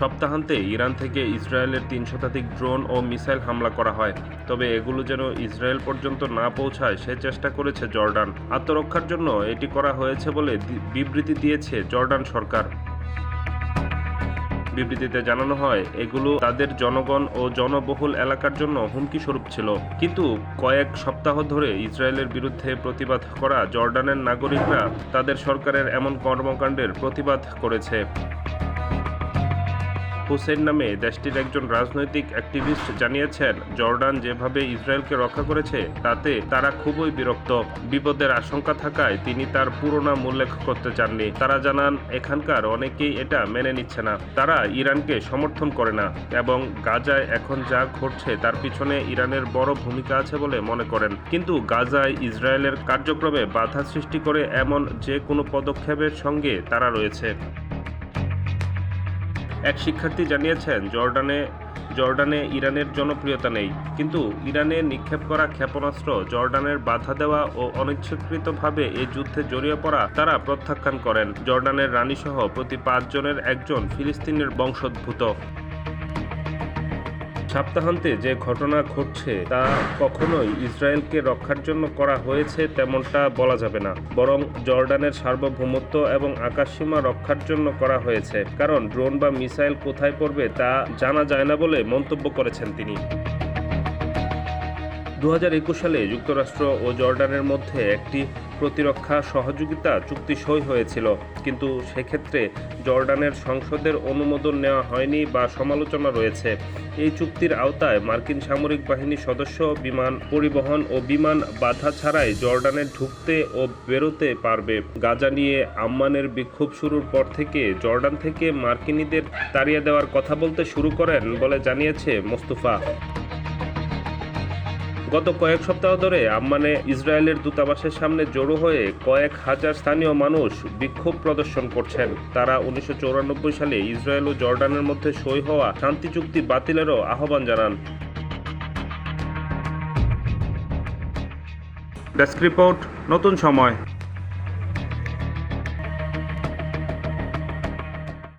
সপ্তাহান্তে ইরান থেকে ইসরায়েলের তিন শতাধিক ড্রোন ও মিসাইল হামলা করা হয়। তবে এগুলো যেন ইসরায়েল পর্যন্ত না পৌঁছায়, সে চেষ্টা করেছে জর্ডান। আত্মরক্ষার জন্য এটি করা হয়েছে বলে বিবৃতি দিয়েছে জর্ডান সরকার। বিবৃতিতে জানানো হয়, এগুলো তাদের জনগণ ও জনবহুল এলাকার জন্য হুমকি স্বরূপ ছিল। কিন্তু কয়েক সপ্তাহ ধরে ইসরায়েলের বিরুদ্ধে প্রতিবাদ করা জর্ডানের নাগরিকরা তাদের সরকারের এমন কর্মকাণ্ডের প্রতিবাদ করেছে। হুসেন নামে দেশটির একজন রাজনৈতিক অ্যাক্টিভিস্ট জানিয়েছেন, জর্ডান যেভাবে ইসরায়েলকে রক্ষা করেছে, তাতে তারা খুবই বিরক্ত। বিপদের আশঙ্কা থাকায় তিনি তার পুরোনাম উল্লেখ করতে চাননি। তারা জানান, এখানকার অনেকেই এটা মেনে নিচ্ছে না। তারা ইরানকে সমর্থন করে না এবং গাজায় এখন যা ঘটছে তার পিছনে ইরানের বড় ভূমিকা আছে বলে মনে করেন। কিন্তু গাজায় ইসরায়েলের কার্যক্রমে বাধা সৃষ্টি করে এমন যে কোনো পদক্ষেপের সঙ্গে তারা রয়েছে। এক শিক্ষার্থী জানিয়েছেন, জর্ডানে জর্ডানে ইরানের জনপ্রিয়তা নেই। কিন্তু ইরানে নিক্ষেপ করা ক্ষেপণাস্ত্র জর্ডানের বাধা দেওয়া ও অনিচ্ছাকৃতভাবে এই যুদ্ধে জড়িয়ে পড়া তারা প্রত্যাখ্যান করেন। জর্ডানের রানীসহ প্রতি পাঁচজনের একজন ফিলিস্তিনের বংশোদ্ভূত। সপ্তাহান্তে যে ঘটনা ঘটছে তা কখনোই ইসরায়েলকে রক্ষার জন্য করা হয়েছে তেমনটা বলা যাবে না। বরং জর্ডানের সার্বভৌমত্ব এবং আকাশসীমা রক্ষার জন্য করা হয়েছে। কারণ ড্রোন বা মিসাইল কোথায় পড়বে তা জানা যায় না বলে মন্তব্য করেছেন তিনি। দু হাজার একুশ সালে যুক্তরাষ্ট্র ও জর্ডানের মধ্যে একটি প্রতিরক্ষা সহযোগিতা চুক্তি সই হয়েছিল। কিন্তু সেক্ষেত্রে জর্ডানের সংসদের অনুমোদন নেওয়া হয়নি বা সমালোচনা রয়েছে। এই চুক্তির আওতায় মার্কিন সামরিক বাহিনীর সদস্য, বিমান পরিবহন ও বিমান বাধা ছাড়াই জর্ডানে ঢুকতে ও বেরোতে পারবে। গাজা নিয়ে আম্মানের বিক্ষোভ শুরুর পর থেকে জর্ডান থেকে মার্কিনীদের তাড়িয়ে দেওয়ার কথা বলতে শুরু করেন বলে জানিয়েছে মোস্তফা। গত কয়েক সপ্তাহ ধরে আম্মানে ইসরায়েলের দূতাবাসের সামনে জড়ো হয়ে কয়েক হাজার স্থানীয় মানুষ বিক্ষোভ প্রদর্শন করছেন। তারা উনিশশো সালে ইসরায়েল ও জর্ডানের মধ্যে সই হওয়া শান্তি চুক্তি বাতিলেরও আহ্বান জানান। ডেস্ক রিপোর্ট, নতুন সময়।